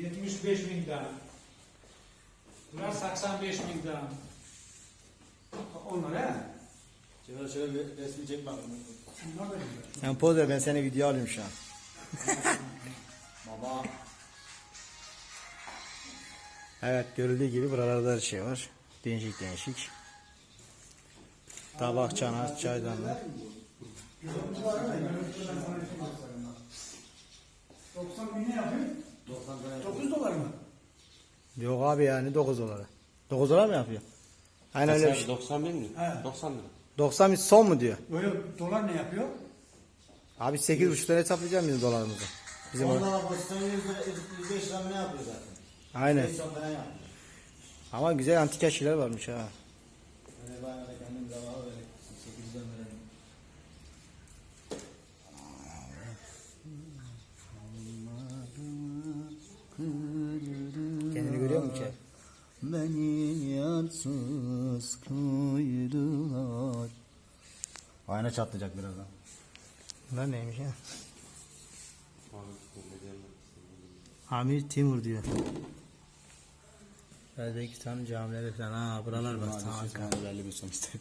75 bin tane. Bunlar 85 bin tane. Onlar he? Şöyle şöyle bir resmi çek bakın. Bunlar da güzel. Sen poz ver ben seni video alayım şu an. Baba. Evet görüldüğü gibi buralarda her şey var. Değişik değişik. Tabak, çanak, çaydanlık. Görüntü var mı? Görüntüden sana bir şey göstereyim bak. 90 bin ne yapıyor? 90 tane. 9 dolar mı? Yok abi yani 9 dolara. 9 dolar mı yapıyor? Aynen öyle bir şey. 90 bin mi? He. 90 lira. 90 bin son mu diyor? Böyle dolar ne yapıyor? Abi 8,5 lira hesaplayacağım biz dolarımızı. Bizim o- Onlara pozisyon 100 lira, 105 lira ne yapıyor zaten? Aynen. 5 lira falan yapıyor. Ama güzel antika şeyler varmış ha. Beni yarsız kıydılar. Ayna çatlayacak birazdan. Bunlar neymiş ya? Amir Timur diyor. Özbekistan camileri falan ha buralar bak. Bana belli bir sonuçta.